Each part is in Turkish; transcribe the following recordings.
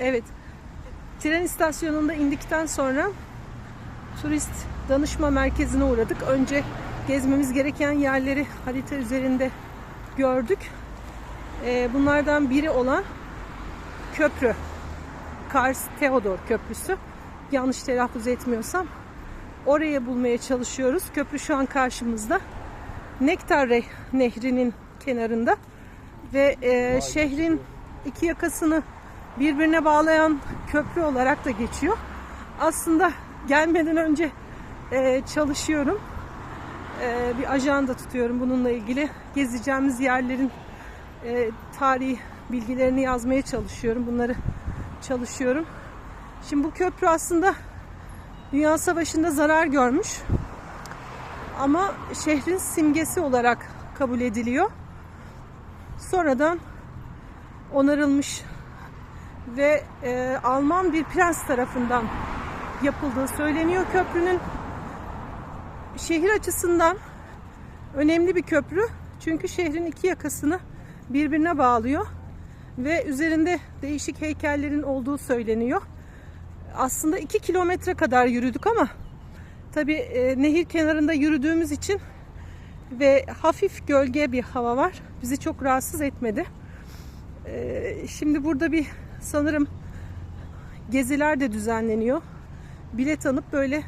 Evet. Tren istasyonunda indikten sonra turist danışma merkezine uğradık. Önce gezmemiz gereken yerleri harita üzerinde gördük. Ee, bunlardan biri olan köprü. Kars Theodor Köprüsü. Yanlış telaffuz etmiyorsam. Oraya bulmaya çalışıyoruz. Köprü şu an karşımızda. Nektarre Nehri'nin kenarında ve e, şehrin iki yakasını birbirine bağlayan köprü olarak da geçiyor. Aslında gelmeden önce e, çalışıyorum. E, bir ajanda tutuyorum bununla ilgili. Gezeceğimiz yerlerin e, tarihi bilgilerini yazmaya çalışıyorum. Bunları çalışıyorum. Şimdi bu köprü aslında Dünya Savaşı'nda zarar görmüş. Ama şehrin simgesi olarak kabul ediliyor. Sonradan onarılmış ve e, Alman bir prens tarafından yapıldığı söyleniyor köprünün. Şehir açısından önemli bir köprü. Çünkü şehrin iki yakasını birbirine bağlıyor ve üzerinde değişik heykellerin olduğu söyleniyor. Aslında iki kilometre kadar yürüdük ama tabi nehir kenarında yürüdüğümüz için ve hafif gölge bir hava var. Bizi çok rahatsız etmedi. E, şimdi burada bir sanırım geziler de düzenleniyor. Bilet alıp böyle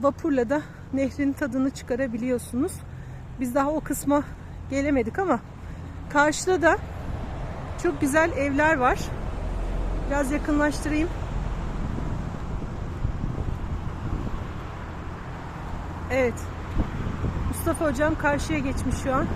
vapurla da nehrin tadını çıkarabiliyorsunuz. Biz daha o kısma gelemedik ama karşıda da çok güzel evler var. Biraz yakınlaştırayım. Evet. Mustafa hocam karşıya geçmiş şu an.